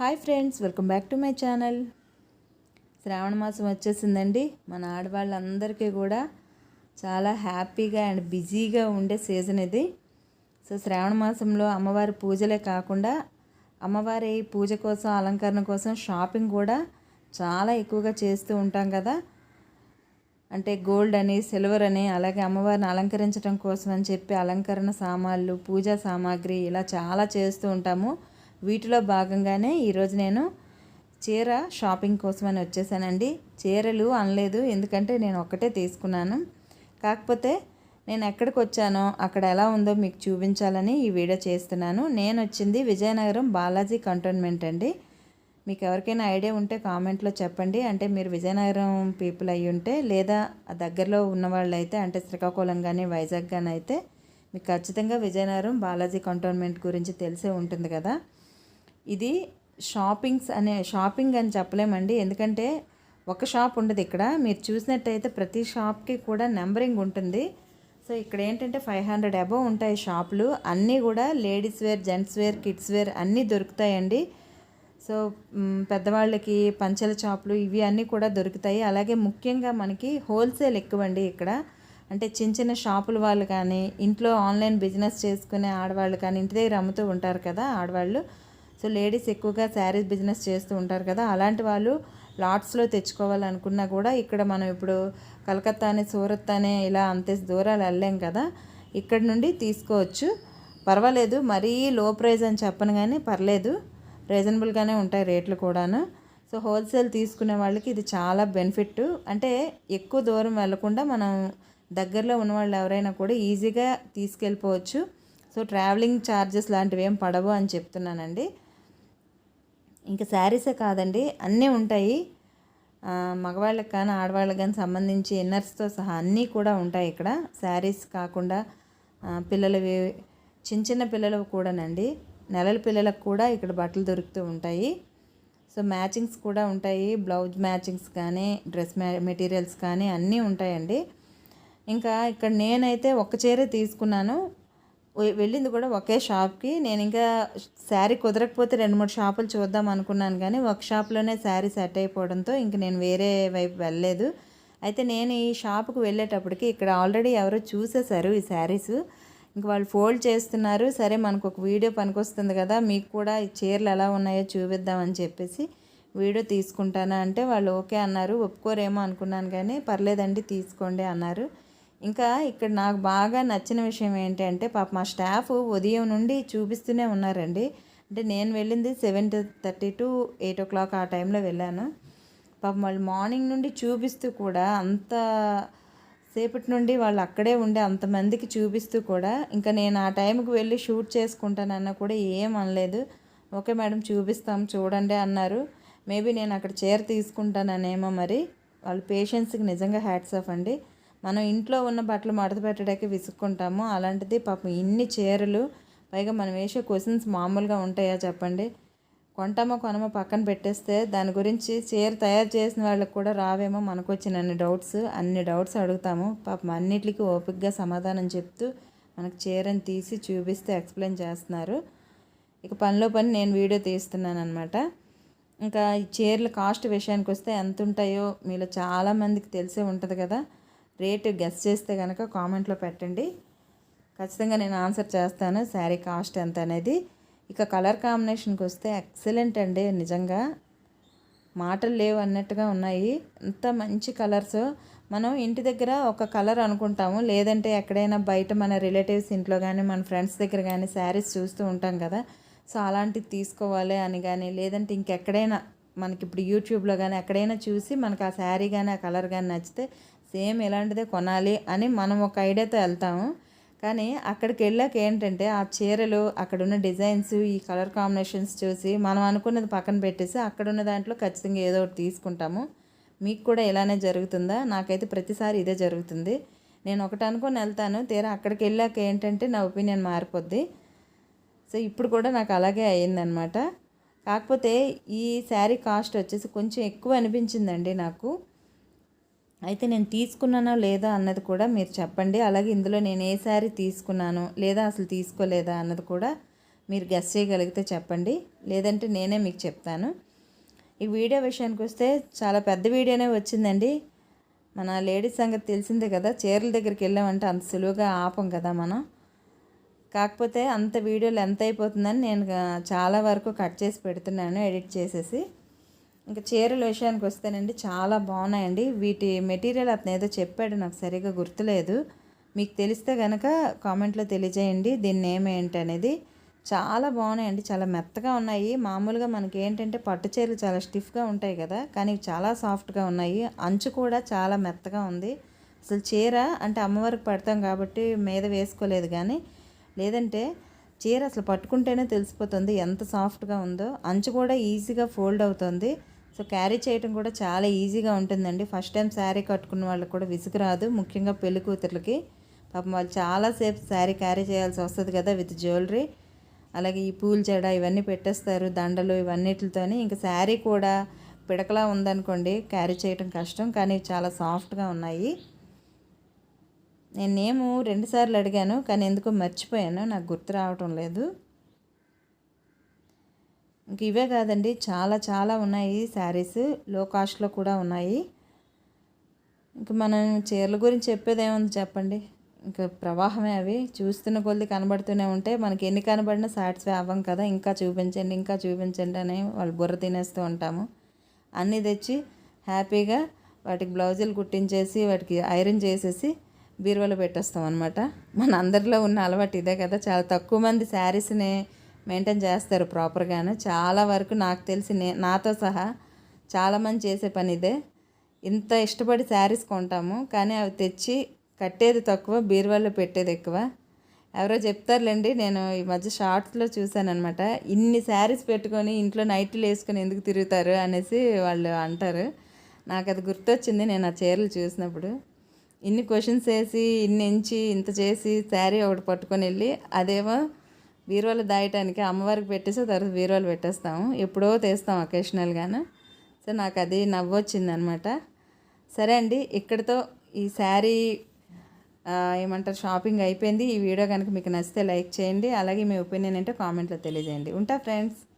Hi friends welcome back to my channel. శ్రావణ మాసం వచ్చేసిందండి. మన ఆడవాళ్ళందరికీ కూడా చాలా హ్యాపీగా అండ్ బిజీగా ఉండే సీజన్ ఇది. సో శ్రావణ మాసంలో అమ్మవారి పూజలే కాకుండా అమ్మవారి పూజ కోసం అలంకరణ కోసం షాపింగ్ కూడా చాలా ఎక్కువగా చేస్తూ ఉంటాం కదా. అంటే గోల్డ్ అని సిల్వర్ అని అలాగే అమ్మవారిని అలంకరించడం కోసం అని చెప్పి అలంకరణ సామాన్లు పూజా సామాగ్రి ఇలా చాలా చేస్తూ ఉంటాము. వీటిలో భాగంగానే ఈరోజు నేను చీర షాపింగ్ కోసమని వచ్చేసానండి. చీరలు అనలేదు ఎందుకంటే నేను ఒక్కటే తీసుకున్నాను. కాకపోతే నేను ఎక్కడికి వచ్చానో అక్కడ ఎలా ఉందో మీకు చూపించాలని ఈ వీడియో చేస్తున్నాను. నేను వచ్చింది విజయనగరం బాలాజీ కంటోన్మెంట్ అండి. మీకు ఎవరికైనా ఐడియా ఉంటే కామెంట్లో చెప్పండి. అంటే మీరు విజయనగరం పీపుల్ అయ్యి ఉంటే లేదా దగ్గరలో ఉన్న అయితే అంటే శ్రీకాకుళం కానీ వైజాగ్ కానీ అయితే మీకు ఖచ్చితంగా విజయనగరం బాలాజీ కంటోన్మెంట్ గురించి తెలిసే ఉంటుంది కదా. ఇది షాపింగ్స్ అనే షాపింగ్ అని చెప్పలేమండి. ఎందుకంటే ఒక షాప్ ఉండదు ఇక్కడ. మీరు చూసినట్టయితే ప్రతి షాప్కి కూడా నెంబరింగ్ ఉంటుంది. సో ఇక్కడ ఏంటంటే ఫైవ్ హండ్రెడ్ అబవ్ ఉంటాయి షాపులు. అన్నీ కూడా ladies wear gents wear kids wear అన్నీ దొరుకుతాయండి. సో పెద్దవాళ్ళకి పంచల చాపులు ఇవి అన్నీ కూడా దొరుకుతాయి. అలాగే ముఖ్యంగా మనకి హోల్సేల్ ఎక్కువండి ఇక్కడ. అంటే చిన్న చిన్న షాపుల వాళ్ళు కానీ ఇంట్లో ఆన్లైన్ బిజినెస్ చేసుకునే ఆడవాళ్ళు కానీ ఇంటి దగ్గర అమ్ముతూ ఉంటారు కదా ఆడవాళ్ళు. సో లేడీస్ ఎక్కువగా శారీస్ బిజినెస్ చేస్తూ ఉంటారు కదా అలాంటి వాళ్ళు లాట్స్లో తెచ్చుకోవాలనుకున్నా కూడా ఇక్కడ మనం ఇప్పుడు కలకత్తా అని సూరత్ అనే ఇలా అంతే దూరాలు వెళ్ళాం కదా ఇక్కడ నుండి తీసుకోవచ్చు. పర్వాలేదు మరీ లో ప్రైస్ అని చెప్పను కానీ పర్లేదు రీజనబుల్గానే ఉంటాయి రేట్లు కూడాను. సో హోల్సేల్ తీసుకునే వాళ్ళకి ఇది చాలా బెనిఫిట్ అంటే ఎక్కువ దూరం వెళ్ళకుండా మనం దగ్గరలో ఉన్న వాళ్ళు ఎవరైనా కూడా ఈజీగా తీసుకెళ్ళిపోవచ్చు. సో ట్రావెలింగ్ ఛార్జెస్ లాంటివి ఏం పడవు అని చెప్తున్నానండి. ఇంకా శారీసే కాదండి అన్నీ ఉంటాయి. మగవాళ్ళకి కానీ ఆడవాళ్ళకి కానీ సంబంధించి ఇన్నర్స్తో సహా అన్నీ కూడా ఉంటాయి ఇక్కడ. శారీస్ కాకుండా పిల్లలవి చిన్న చిన్న పిల్లలవి కూడానండి. నెలల పిల్లలకు కూడా ఇక్కడ బట్టలు దొరుకుతూ ఉంటాయి. సో మ్యాచింగ్స్ కూడా ఉంటాయి. బ్లౌజ్ మ్యాచింగ్స్ కానీ డ్రెస్ మ్యా మెటీరియల్స్ కానీ అన్నీ ఉంటాయండి. ఇంకా ఇక్కడ నేనైతే ఒక చీరే తీసుకున్నాను. వెళ్ళింది కూడా ఒకే షాప్కి. నేను ఇంకా శారీ కుదరకపోతే రెండు మూడు షాపులు చూద్దాం అనుకున్నాను కానీ ఒక షాప్లోనే శారీ సెట్ అయిపోవడంతో ఇంక నేను వేరే వైపు వెళ్ళలేదు. అయితే నేను ఈ షాప్కి వెళ్ళేటప్పటికి ఇక్కడ ఆల్రెడీ ఎవరో చూసేశారు ఈ శారీస్. ఇంక వాళ్ళు ఫోల్డ్ చేస్తున్నారు. సరే మనకు ఒక వీడియో పనికొస్తుంది కదా మీకు కూడా ఈ చీరలు ఎలా ఉన్నాయో చూపిద్దామని చెప్పేసి వీడియో తీసుకుంటానా అంటే వాళ్ళు ఓకే అన్నారు. ఒప్పుకోరేమో అనుకున్నాను కానీ పర్లేదండి తీసుకోండి అన్నారు. ఇంకా ఇక్కడ నాకు బాగా నచ్చిన విషయం ఏంటంటే పాప మా స్టాఫ్ ఉదయం నుండి చూపిస్తూనే ఉన్నారండి. అంటే నేను వెళ్ళింది seven thirty to eight o'clock ఆ టైంలో వెళ్ళాను. పాపం వాళ్ళు మార్నింగ్ నుండి చూపిస్తూ కూడా అంత సేపటి నుండి వాళ్ళు అక్కడే ఉండే అంతమందికి చూపిస్తూ కూడా ఇంకా నేను ఆ టైంకి వెళ్ళి షూట్ చేసుకుంటానన్న కూడా ఏం అనలేదు. ఓకే మేడం చూపిస్తాం చూడండి అన్నారు. మేబీ నేను అక్కడ చీర తీసుకుంటాననేమో మరి. వాళ్ళ పేషెన్స్కి నిజంగా హ్యాట్స్ ఆఫ్ అండి. మనం ఇంట్లో ఉన్న బట్టలు మడత పెట్టడానికి విసుక్కుంటాము. అలాంటిది పాపం ఇన్ని చీరలు పైగా మనం వేసే క్వశ్చన్స్ మామూలుగా ఉంటాయా చెప్పండి? కొంటామో కొనమో పక్కన పెట్టేస్తే దాని గురించి చీర తయారు చేసిన వాళ్ళకి కూడా రావేమో మనకు వచ్చిన అన్ని డౌట్స్. అన్ని డౌట్స్ అడుగుతాము. పాపం అన్నిటికీ ఓపికగా సమాధానం చెప్తూ మనకు చీరని తీసి చూపిస్తే ఎక్స్ప్లెయిన్ చేస్తున్నారు. ఇక పనిలో పని నేను వీడియో తీస్తున్నాను అనమాట ఇంకా ఈ చీరల కాస్ట్ విషయానికి వస్తే ఎంత ఉంటాయో మీలో చాలామందికి తెలిసే ఉంటుంది కదా. రేటు గెస్ చేస్తే కనుక కామెంట్లో పెట్టండి. ఖచ్చితంగా నేను ఆన్సర్ చేస్తాను. శారీ కాస్ట్ ఎంత అనేది. ఇక కలర్ కాంబినేషన్కి వస్తే ఎక్సలెంట్ అండి. నిజంగా మాటలు లేవు అన్నట్టుగా ఉన్నాయి. ఎంత మంచి కలర్స్. మనం ఇంటి దగ్గర ఒక కలర్ అనుకుంటాము. లేదంటే ఎక్కడైనా బయట మన రిలేటివ్స్ ఇంట్లో కానీ మన ఫ్రెండ్స్ దగ్గర కానీ శారీస్ చూస్తూ ఉంటాం కదా. సో అలాంటివి తీసుకోవాలి అని కానీ లేదంటే ఇంకెక్కడైనా మనకి ఇప్పుడు యూట్యూబ్లో కానీ ఎక్కడైనా చూసి మనకు ఆ శారీ కానీ ఆ కలర్ కానీ నచ్చితే సేమ్ ఇలాంటిదే కొనాలి అని మనం ఒక ఐడియాతో వెళ్తాము. కానీ అక్కడికి వెళ్ళాక ఏంటంటే ఆ చీరలు అక్కడ ఉన్న డిజైన్స్ ఈ కలర్ కాంబినేషన్స్ చూసి మనం అనుకున్నది పక్కన పెట్టేసి అక్కడున్న దాంట్లో ఖచ్చితంగా ఏదో ఒకటి తీసుకుంటాము. మీకు కూడా ఇలానే జరుగుతుందా? నాకైతే ప్రతిసారి ఇదే జరుగుతుంది. నేను ఒకటి అనుకొని వెళ్తాను. తీరా అక్కడికి వెళ్ళాక ఏంటంటే నా ఒపీనియన్ మారిపోద్ది. సో ఇప్పుడు కూడా నాకు అలాగే అయ్యిందనమాట. కాకపోతే ఈ శారీ కాస్ట్ వచ్చేసి కొంచెం ఎక్కువ అనిపించిందండి నాకు. అయితే నేను తీసుకున్నానో లేదో అన్నది కూడా మీరు చెప్పండి. అలాగే ఇందులో నేను ఏ శారీ తీసుకున్నాను లేదా అసలు తీసుకోలేదా అన్నది కూడా మీరు గెస్ చేయగలిగితే చెప్పండి. లేదంటే నేనే మీకు చెప్తాను. ఈ వీడియో విషయానికి వస్తే చాలా పెద్ద వీడియోనే వచ్చిందండి. మన లేడీస్ సంగతి తెలిసిందే కదా చీరల దగ్గరికి వెళ్ళామంటే అంత సులువుగా ఆపం కదా మనం. కాకపోతే అంత వీడియోలు ఎంత అయిపోతుందని నేను చాలా వరకు కట్ చేసి పెడుతున్నాను ఎడిట్ చేసేసి. ఇంకా చీరల విషయానికి వస్తేనండి చాలా బాగున్నాయండి. వీటి మెటీరియల్ అతను ఏదో చెప్పాడు నాకు సరిగా గుర్తులేదు. మీకు తెలిస్తే కనుక కామెంట్లో తెలియజేయండి. దీని నేమ్ ఏంటి అనేది చాలా బాగున్నాయండి చాలా మెత్తగా ఉన్నాయి. మామూలుగా మనకి ఏంటంటే పట్టు చీరలు చాలా స్టిఫ్గా ఉంటాయి కదా కానీ ఇవి చాలా సాఫ్ట్గా ఉన్నాయి. అంచు కూడా చాలా మెత్తగా ఉంది. అసలు చీర అంటే అమ్మవారికి పడతాం కాబట్టి మీద వేసుకోలేదు కానీ లేదంటే చీర అసలు పట్టుకుంటేనే తెలిసిపోతుంది ఎంత సాఫ్ట్గా ఉందో. అంచు కూడా ఈజీగా ఫోల్డ్ అవుతుంది. సో క్యారీ చేయడం కూడా చాలా ఈజీగా ఉంటుందండి. ఫస్ట్ టైం శారీ కట్టుకున్న వాళ్ళకి కూడా విసుగు రాదు. ముఖ్యంగా పెళ్ళి కూతుర్లకి. పాపం వాళ్ళు చాలాసేపు శారీ క్యారీ చేయాల్సి వస్తుంది కదా విత్ జ్యువెలరీ. అలాగే ఈ పూల జడ ఇవన్నీ పెట్టేస్తారు దండలు ఇవన్నిటితోని. ఇంకా శారీ కూడా పిడకలా ఉందనుకోండి క్యారీ చేయడం కష్టం కానీ చాలా సాఫ్ట్గా ఉన్నాయి. నేను రెండుసార్లు అడిగాను కానీ ఎందుకో మర్చిపోయాను. నాకు గుర్తు రావటం లేదు. ఇంక ఇవే కాదండి. చాలా చాలా ఉన్నాయి శారీస్. లో కాస్ట్లో కూడా ఉన్నాయి. ఇంక మనం చీరల గురించి చెప్పేది ఏముంది చెప్పండి? ఇంకా ప్రవాహమే అవి. చూస్తున్న కొద్ది కనబడుతూనే ఉంటే మనకి ఎన్ని కనబడినా సాటిస్ఫై అవ్వం కదా. ఇంకా చూపించండి ఇంకా చూపించండి అని వాళ్ళు బుర్ర తినేస్తూ ఉంటాము. అన్నీ తెచ్చి హ్యాపీగా వాటికి బ్లౌజులు కుట్టించేసి వాటికి ఐరన్ చేసేసి బీరువాలో పెట్టేస్తాం అనమాట మన అందరిలో ఉన్న అలవాటు ఇదే కదా. చాలా తక్కువ మంది శారీస్ని మెయింటైన్ చేస్తారు ప్రాపర్గాను. చాలా వరకు నాకు తెలిసి నే నాతో సహా చాలామంది చేసే పని ఇదే. ఇంత ఇష్టపడి శారీస్ కొంటాము కానీ అవి తెచ్చి కట్టేది తక్కువ బీరువాలో పెట్టేది ఎక్కువ. ఎవరో చెప్తారులేండి నేను ఈ మధ్య షార్ట్స్లో చూశానమాట ఇన్ని శారీస్ పెట్టుకొని ఇంట్లో నైట్లు వేసుకొని ఎందుకు తిరుగుతారు అనేసి వాళ్ళు అంటారు. నాకు అది గుర్తొచ్చింది నేను ఆ చీరలు చూసినప్పుడు. ఇన్ని క్వశ్చన్స్ వేసి ఇన్ని ఇంచి ఇంత చేసి శారీ ఒకటి పట్టుకొని వెళ్ళి అదేమో బీరువాలో దాయటానికి అమ్మవారికి పెట్టేసి తర్వాత బీరువాలు పెట్టేస్తాము. ఎప్పుడో తీస్తాం అకేషనల్గాను సో నాకు అది నవ్వొచ్చింది అనమాట సరే అండి ఇక్కడితో ఈ శారీ ఏమంటారు షాపింగ్ అయిపోయింది. ఈ వీడియో కనుక మీకు నచ్చితే లైక్ చేయండి. అలాగే మీ ఒపీనియన్ ఏంటో కామెంట్లో తెలియజేయండి. ఉంటా ఫ్రెండ్స్.